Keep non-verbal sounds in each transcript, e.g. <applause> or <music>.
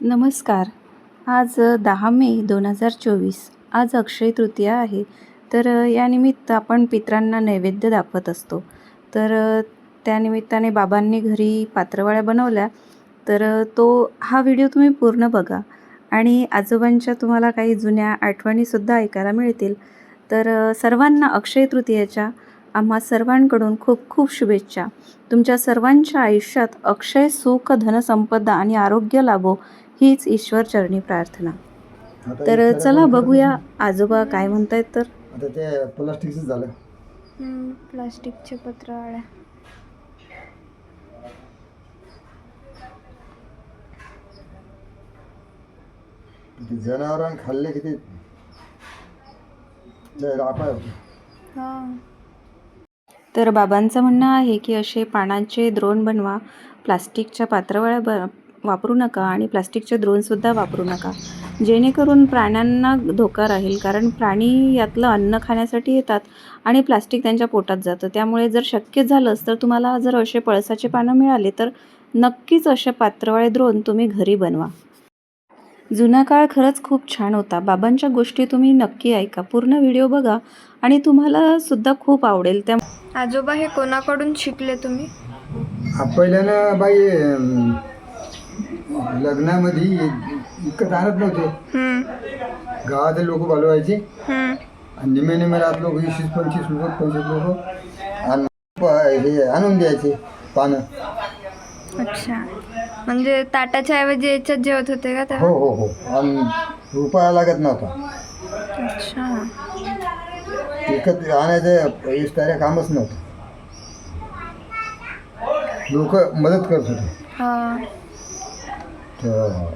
नमस्कार. आज दहा मे दोन हजार चोवीस. आज अक्षय तृतीया आहे. तर यानिमित्त आपण पित्रांना नैवेद्य दाखवत असतो. तर त्यानिमित्ताने बाबांनी घरी पात्रवाळ्या बनवल्या. तर तो हा व्हिडिओ तुम्ही पूर्ण बघा. आणि आजोबांच्या तुम्हाला काही जुन्या आठवणीसुद्धा ऐकायला मिळतील. तर सर्वांना अक्षय तृतीयेच्या आम्हा सर्वांकडून खूप खूप शुभेच्छा. तुमच्या सर्वांच्या आयुष्यात अक्षय सुख धनसंपदा आणि आरोग्य लाभो हीच ईश्वरचरणी प्रार्थना. आता तर चला बघूया आजोबा काय म्हणतायत तर. आता ते प्लास्टिकच झालं पत्रावळ्या जनावरांनी खाल्ले की ते ते रापाय होते. हा. तर बाबांचं म्हणणं आहे की असे पानांचे द्रोण बनवा प्लास्टिकच्या पात्रवळ्या ब वापरू नका आणि प्लास्टिकचे द्रोणसुद्धा वापरू नका. जेणेकरून प्राण्यांना धोका राहील कारण प्राणी यातलं अन्न खाण्यासाठी येतात आणि प्लास्टिक त्यांच्या पोटात जातं. त्यामुळे जर शक्य झालंच तर तुम्हाला जर असे पळसाचे पानं मिळाले तर नक्कीच असे पात्रवाळे द्रोण तुम्ही घरी बनवा. जुना काळ खरंच खूप छान होता. बाबांच्या गोष्टी तुम्ही नक्की ऐका. पूर्ण व्हिडिओ बघा आणि तुम्हाला सुद्धा खूप आवडेल. त्या आजोबा हे कोणाकडून शिकले तुम्ही? पहिल्यानं बाई लग्नामध्ये इतकं आणत नव्हते. हम्म, गावातले लोक बोलवायचे. हम्म, आणि निमे निमे रात लोक वीस वीस पंचवीस लोक पंचवीस लोक. आणि प- हे आणून द्यायचे पानं. अच्छा. म्हणजे ताटाच्या ऐवजी याच्यात जेवत होते का हो हो हो. आणि रुपया लागत नव्हता. अच्छा. विकत आणायचं इस्ताऱ्या कामच नव्हतं. लोक मदत करत होते. हा. तर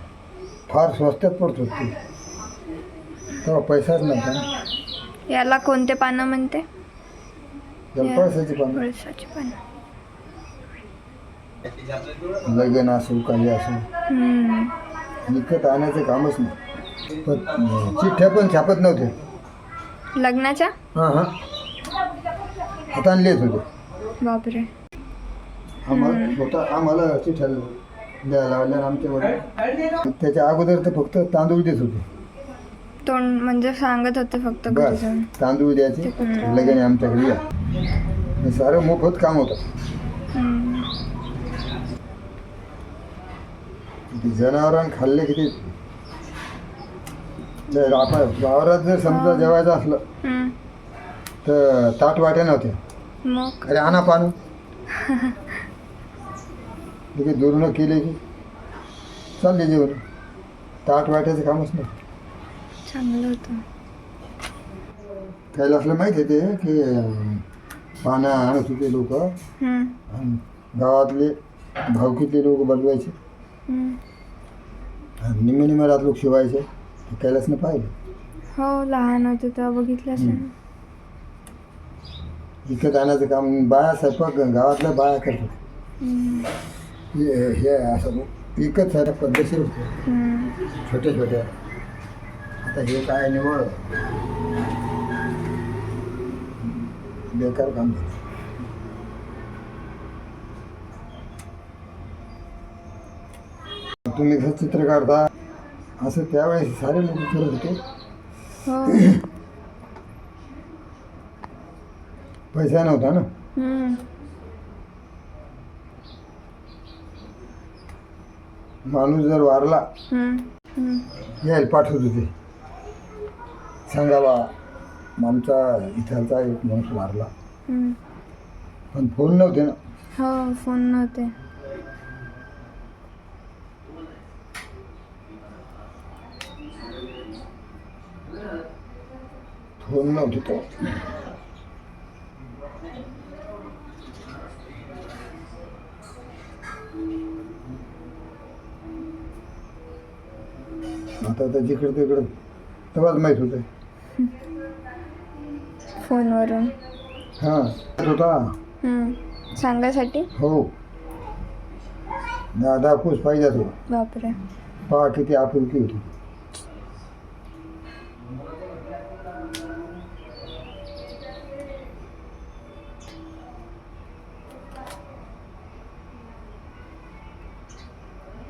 फार स्वस्तात पडत होते. तेव्हा पैसाच नव्हता याला कोणते पानं म्हणते? पैशाची पण पळसाची पानं. लगन असो काही असो. हम्म, विकत आणायचं कामच नाही. पण चिठ्ठ्या पण छापत नव्हते. लग्नाच्या? हां हां. हाताने लिहित होते. बापरे. आम्हाला स्वतः आम्हाला चिठ्ठ्या आमच्या वडील. त्याच्या अगोदर तर फक्त तांदूळ देत होते. तोंड म्हणजे सांगत होते फक्त घरी बस तांदूळ द्यायचे लगन आहे आमच्याकडे या. हे सारं मोफत काम होतं. जनावरांनी खाल्ले की ते ते रापाय वावरात जर समजा जेवायचं असलं. तर ताट वाट्या नव्हत्या. अरे आणा पाणी. <laughs> तिथे दुर्ण केले की चालले जेवण ताट वाट्याचं कामच नाही चांगलं होतं कैलासला माहीत आहे ते की पानं आणत होते लोक हम्म, गावातले भावकीतले लोक बनवायचे हम्म. आणि निम्मे निम्मे रात लोक शिवायचे ते कैलासनं पाहिलं हो लहान होते तेव्हा बघितलं असेल आणायचं काम बाया स्वयंपाक गावातल्या बाया करतात हम्म, हे हे असं विकत साऱ्या पद्धतशीर होतं. छोट्या छोट्या. आता हे काय निवड? बेकार काम झालं. तुम्ही कसं चित्र काढता असं त्यावेळेस सारे लोक करत होते. हो. पैसा नव्हता ना? माणूस जर वारला. यायला पाठवत होते सांगा बा आमचा इथलचा एक माणूस वारला. पण फोन नव्हते ना. हो फोन नव्हते. फोन नव्हते तो. आता तर जिकडं तिकडं तेव्हाच माहीत होतं फोनवरून. हां होता? हम्म. सांगायसाठी? हो. दादा खुश पाहिजे तो बापरे. पहा किती आपुलकी होती.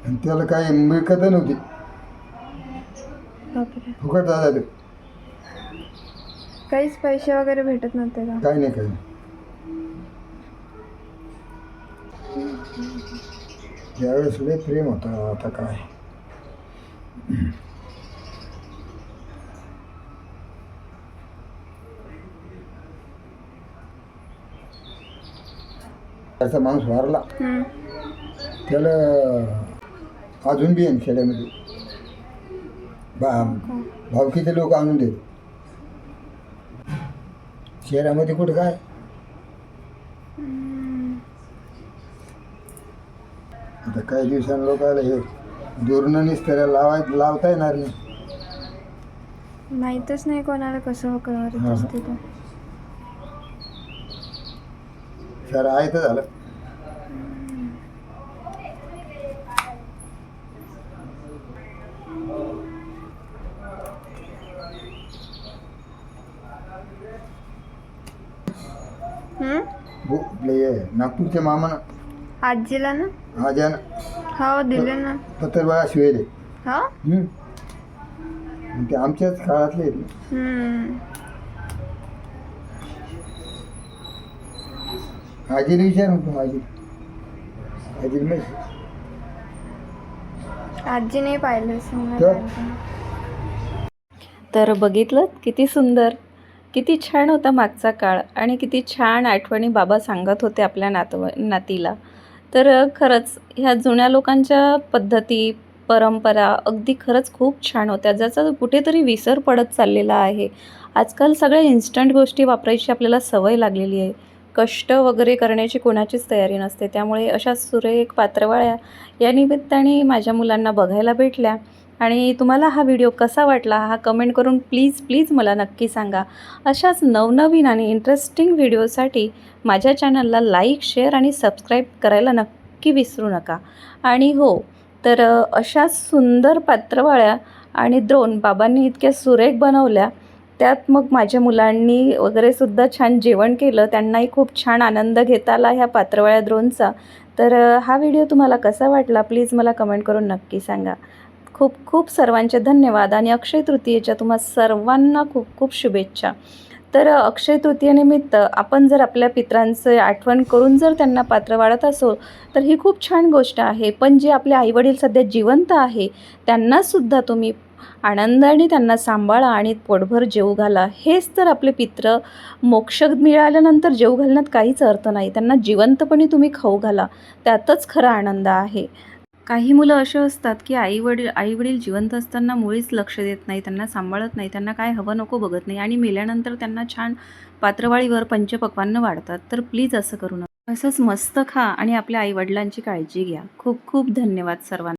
आणि त्याला काही मिळकत नव्हती. बापरे. फुकट झालं काहीच पैसे वगैरे भेटत नव्हते का? काही नाही काही नाही. त्यावेळेस लय प्रेम होता आता काय. त्याचा माणूस वारला. त्याला अजून बी आहे खेड्यामध्ये भावकीचे लोक आणून देत? शहरामध्ये कुठं काय? आता काही दिवसांनी लोकांना हे दुर्ण निस्तऱ्या लावाय लावता येणार नाही. माहीतच नाही कोणाला कसं करणार हा. असते ते. शहर आहे तर झालं. हे नागपूरच्या मामानं आजीला ना आज्यानं हो दिले ना पत्रबाळा शिवेले हो हम्म. आणि ते आमच्याच काळातले आहेत ना. हम्म. आजीला विचार म्हणतो आजी आजीला माहिती आजी नाही पाहिलं समजा तर? पाहिलं. तर बघितलं किती सुंदर किती छान होता मागचा काळ आणि किती छान आठवणी बाबा सांगत होते आपल्या नातव नातीला. तर खरंच ह्या जुन्या लोकांच्या पद्धती परंपरा अगदी खरंच खूप छान होत्या. ज्याचा कुठेतरी विसर पडत चाललेला आहे. आजकाल सगळ्या इन्स्टंट गोष्टी वापरायची आपल्याला सवय लागलेली आहे. कष्ट वगैरे करण्याची कोणाचीच तयारी नसते. त्यामुळे अशा सुरेख पात्रवाळ्या या निमित्ताने माझ्या मुलांना बघायला भेटल्या. आणि तुम्हाला हा व्हिडिओ कसा वाटला हा कमेंट करून प्लीज प्लीज मला नक्की सांगा. अशाच नवनवीन आणि इंटरेस्टिंग व्हिडिओसाठी माझ्या चॅनलला लाईक शेअर आणि सबस्क्राईब करायला नक्की विसरू नका. आणि हो तर अशा सुंदर पात्रवाळ्या आणि द्रोण बाबांनी इतक्या सुरेख बनवल्या. त्यात मग माझ्या मुलांनी वगैरेसुद्धा छान जेवण केलं. त्यांनाही खूप छान आनंद घेता आला ह्या पात्रवाळ्या द्रोणचा तर हा व्हिडिओ तुम्हाला कसा वाटला प्लीज मला कमेंट करून नक्की सांगा. खूप खूप सर्वांचे धन्यवाद आणि अक्षय तृतीयेच्या तुम्हा सर्वांना खूप खूप शुभेच्छा. तर अक्षय तृतीयेनिमित्त आपण जर आपल्या पित्रांचं आठवण करून जर त्यांना पात्र वाढत असो तर ही खूप छान गोष्ट आहे. पण जे आपले आईवडील सध्या जिवंत आहे त्यांनासुद्धा तुम्ही आनंदाने त्यांना सांभाळा आणि पोटभर जेऊ घाला. हेच तर आपले पित्र मोक्ष मिळाल्यानंतर जेऊ घालण्यात काहीच अर्थ नाही. त्यांना जिवंतपणे तुम्ही खाऊ घाला. त्यातच खरा आनंद आहे. काही मुलं असे असतात की आईवडील आईवडील जिवंत असताना मुळीच लक्ष देत नाही त्यांना सांभाळत नाही त्यांना काय हवं नको बघत नाही आणि मेल्यानंतर त्यांना छान पात्रवाळीवर पंचपक्वान्न वाढतात. तर प्लीज असं करू नका. असंच मस्त खा आणि आपल्या आईवडिलांची काळजी घ्या. खूप खूप धन्यवाद सर्वांना.